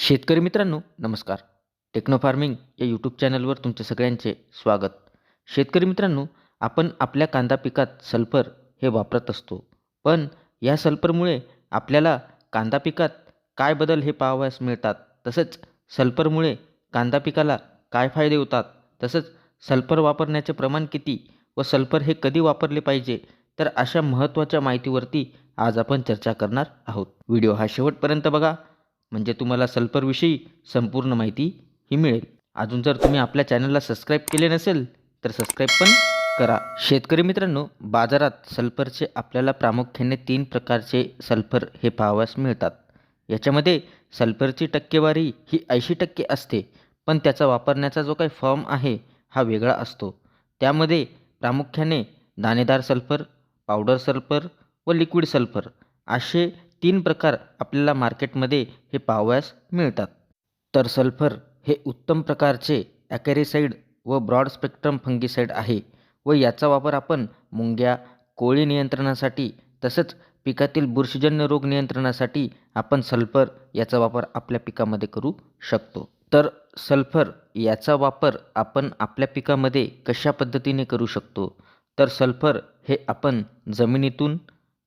शेतकरी मित्रांनो नमस्कार. टेक्नो फार्मिंग या यूट्यूब चॅनलवर तुमचे सगळ्यांचे स्वागत. शेतकरी मित्रांनो आपण आपल्या कांदा पिकात सल्फर हे वापरत असतो. पण या सल्फरमुळे आपल्याला कांदा पिकात काय बदल हे पाहावयास मिळतात? तसंच सल्फरमुळे कांदा पिकाला काय फायदे होतात? तसंच सल्फर वापरण्याचे प्रमाण किती व सल्फर हे कधी वापरले पाहिजे? तर अशा महत्त्वाच्या माहितीवरती आज आपण चर्चा करणार आहोत. व्हिडिओ हा शेवटपर्यंत बघा. म्हणजे तुम्हाला सल्फरविषयी संपूर्ण माहिती ही मिळेल. अजून जर तुम्ही आपल्या चॅनलला सबस्क्राईब केले नसेल तर सबस्क्राईब पण करा. शेतकरी मित्रांनो बाजारात सल्फरचे आपल्याला प्रामुख्याने तीन प्रकारचे सल्फर हे पाहावयास मिळतात. याच्यामध्ये सल्फरची टक्केवारी ही ऐंशी टक्के असते पण त्याचा वापरण्याचा जो काही फॉर्म आहे हा वेगळा असतो. त्यामध्ये प्रामुख्याने दाणेदार सल्फर पावडर सल्फर व लिक्विड सल्फर असे तीन प्रकार आपल्याला मार्केटमध्ये हे पाहावयास मिळतात. तर सल्फर हे उत्तम प्रकारचे ॲकॅरिसाईड व ब्रॉड स्पेक्ट्रम फंगिसाईड आहे व याचा वापर आपण मुंग्या कोळी नियंत्रणासाठी तसंच पिकातील बुरशीजन्य रोग नियंत्रणासाठी आपण सल्फर याचा वापर आपल्या पिकामध्ये करू शकतो. तर सल्फर याचा वापर आपण आपल्या पिकामध्ये कशा पद्धतीने करू शकतो? तर सल्फर हे आपण जमिनीतून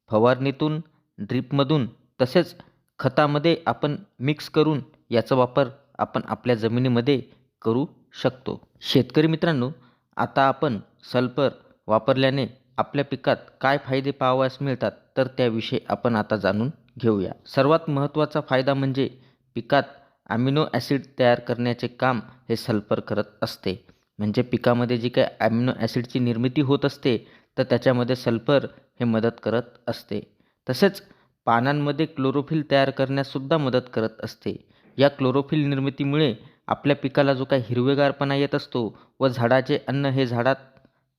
फवारणीतून ड्रीपमधून तसेच खतामध्ये आपण मिक्स करून याचा वापर आपण आपल्या जमिनीमध्ये करू शकतो. शेतकरी मित्रांनो आता आपण सल्फर वापरल्याने आपल्या पिकात काय फायदे पाहावयास मिळतात तर त्याविषयी आपण आता जाणून घेऊया. सर्वात महत्त्वाचा फायदा म्हणजे पिकात ॲमिनो ॲसिड तयार करण्याचे काम हे सल्फर करत असते. म्हणजे पिकामध्ये जी काय ॲमिनो ॲसिडची निर्मिती होत असते तर त्याच्यामध्ये सल्फर हे मदत करत असते. तसेच पानांमध्ये क्लोरोफिल तयार करण्याससुद्धा मदत करत असते. या क्लोरोफिल निर्मितीमुळे आपल्या पिकाला जो काही हिरवेगारपणा येत असतो व झाडाचे अन्न हे झाडात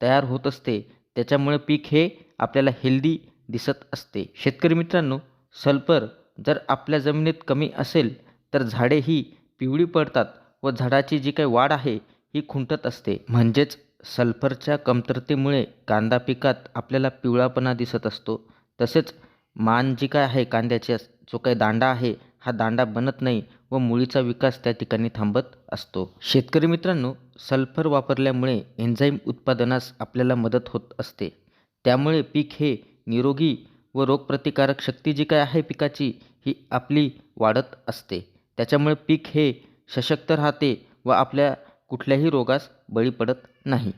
तयार होत असते त्याच्यामुळे पीक हे आपल्याला हेल्दी दिसत असते. शेतकरी मित्रांनो सल्फर जर आपल्या जमिनीत कमी असेल तर झाडे ही पिवळी पडतात व झाडाची जी काही वाढ आहे ही खुंटत असते. म्हणजेच सल्फरच्या कमतरतेमुळे कांदा पिकात आपल्याला पिवळापणा दिसत असतो. तसेच मान जी काय आहे कांद्याची जो काही दांडा आहे हा दांडा बनत नाही व मुळीचा विकास त्या ठिकाणी थांबत असतो. शेतकरी मित्रांनो सल्फर वापरल्यामुळे एन्झाईम उत्पादनास आपल्याला मदत होत असते. त्यामुळे पीक हे निरोगी व रोगप्रतिकारक शक्ती जी काय आहे पिकाची ही आपली वाढत असते. त्याच्यामुळे पीक हे सशक्त राहते व आपल्या कुठल्याही रोगास बळी पडत नाही.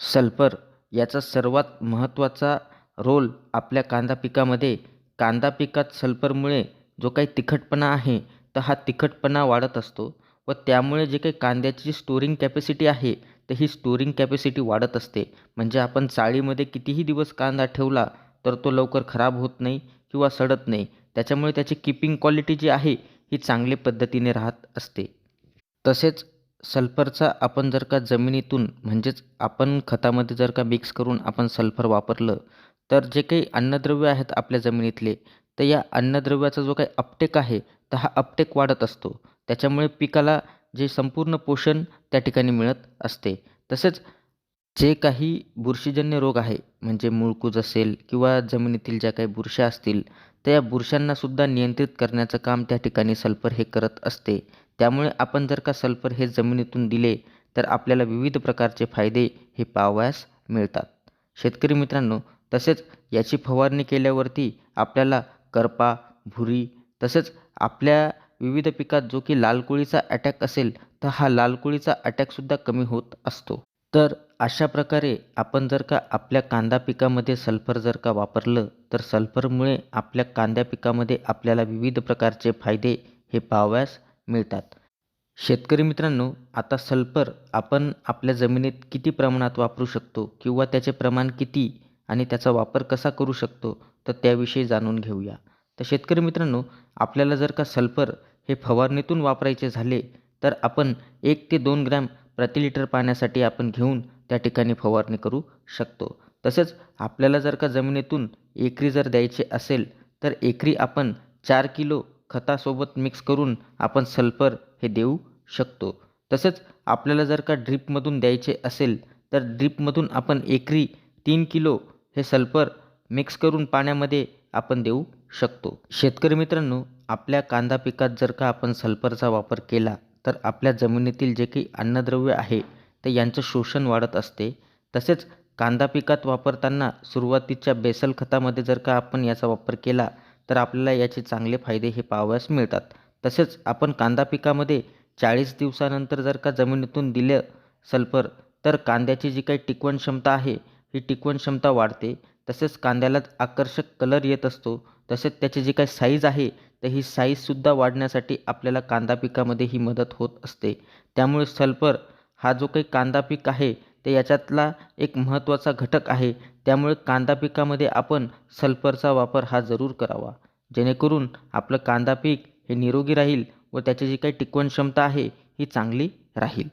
सल्फर याचा सर्वात महत्त्वाचा रोल आपल्या कांदा पिकामध्ये. कांदा पिकात सल्फरमुळे जो काही तिखटपणा आहे तर हा तिखटपणा वाढत असतो व त्यामुळे जे काही कांद्याची स्टोरिंग कॅपॅसिटी आहे तर ही स्टोरिंग कॅपॅसिटी वाढत असते. म्हणजे आपण चाळीमध्ये कितीही दिवस कांदा ठेवला तर तो लवकर खराब होत नाही किंवा सडत नाही. त्याच्यामुळे त्याची किपिंग क्वालिटी जी आहे ही चांगली पद्धतीने राहत असते. तसेच सल्फरचा आपण जर का जमिनीतून म्हणजेच आपण खतामध्ये जर का मिक्स करून आपण सल्फर वापरलं तर जे काही अन्नद्रव्य आहेत आपल्या जमिनीतले तर या अन्नद्रव्याचा जो काही अपटेक आहे तर हा अपटेक वाढत असतो. त्याच्यामुळे पिकाला जे संपूर्ण पोषण त्या ठिकाणी मिळत असते. तसेच जे काही बुरशीजन्य रोग आहे म्हणजे मुळकूज असेल किंवा जमिनीतील ज्या काही बुरश्या असतील तर या बुरशांनासुद्धा नियंत्रित करण्याचं काम त्या ठिकाणी सल्फर हे करत असते. त्यामुळे आपण जर का सल्फर हे जमिनीतून दिले तर आपल्याला विविध प्रकारचे फायदे हे पाहावयास मिळतात. शेतकरी मित्रांनो तसेच याची फवारणी केल्यावरती आपल्याला करपा भुरी तसेच आपल्या विविध पिकात जो की लाल कोळीचा अटॅक असेल तर हा लाल कोळीचा अटॅकसुद्धा कमी होत असतो. तर अशा प्रकारे आपण जर का आपल्या कांदा पिकामध्ये सल्फर जर का वापरलं तर सल्फरमुळे आपल्या कांद्या पिकामध्ये आपल्याला विविध प्रकारचे फायदे हे पाहावयास मिळतात. शेतकरी मित्रांनो आता सल्फर आपण आपल्या जमिनीत किती प्रमाणात वापरू शकतो किंवा त्याचे प्रमाण किती आणि त्याचा वापर कसा करू शकतो तर त्याविषयी जाणून घेऊया. तर शेतकरी मित्रांनो आपल्याला जर का सल्फर हे फवारणीतून वापरायचे झाले तर आपण एक ते दोन ग्रॅम प्रति लिटर पाण्यासाठी आपण घेऊन त्या ठिकाणी फवारणी करू शकतो. तसेच आपल्याला जर का जमिनीतून एकरी जर द्यायची असेल तर एकरी आपण चार किलो खतासोबत मिक्स करून आपण सल्फर हे देऊ शकतो. तसेच आपल्याला जर का ड्रीपमधून द्यायचे असेल तर ड्रीपमधून आपण एकरी तीन किलो हे सल्फर मिक्स करून पाण्यामध्ये आपण देऊ शकतो. शेतकरी मित्रांनो आपल्या कांदा पिकात जर का आपण सल्फरचा वापर केला तर आपल्या जमिनीतील जे काही अन्नद्रव्य आहे ते यांचं शोषण वाढत असते. तसेच कांदा पिकात वापरताना सुरुवातीच्या बेसल खतामध्ये जर का आपण याचा वापर केला तर आपल्याला याचे चांगले फायदे हे पाहावयास मिळतात. तसेच आपण कांदा पिकामध्ये चाळीस दिवसानंतर जर का जमिनीतून दिलं सल्फर तर कांद्याची जी काही टिकवण क्षमता आहे ही टिकवण क्षमता वाढते तसेच कांद्याला आकर्षक कलर येत असतो तसेच त्याची जी काही साईज आहे तर ही साईजसुद्धा वाढण्यासाठी आपल्याला कांदा पिकामध्ये ही मदत होत असते. त्यामुळे सल्फर हा जो काही कांदा पीक आहे ते याच्यातला एक महत्त्वाचा घटक आहे. त्यामुळे कांदा पिकामध्ये आपण सल्फरचा वापर हा जरूर करावा. जेणेकरून आपलं कांदा पीक हे निरोगी राहील व त्याची जी काही टिकवण क्षमता आहे ही चांगली राहील.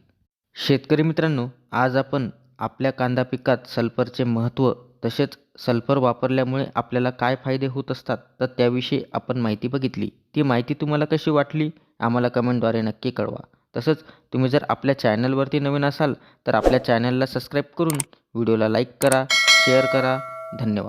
शेतकरी मित्रांनो आज आपण आपल्या कांदा पिकात सल्फरचे महत्त्व तसेच सल्फर वापरल्यामुळे आपल्याला काय फायदे होत असतात तर त्याविषयी आपण माहिती बघितली. ती माहिती तुम्हाला कशी वाटली आम्हाला कमेंटद्वारे नक्की कळवा. तसंच तुम्ही जर आपल्या चॅनलवरती नवीन असाल तर आपल्या चॅनलला सबस्क्राईब करून व्हिडिओला लाईक करा शेअर करा. धन्यवाद.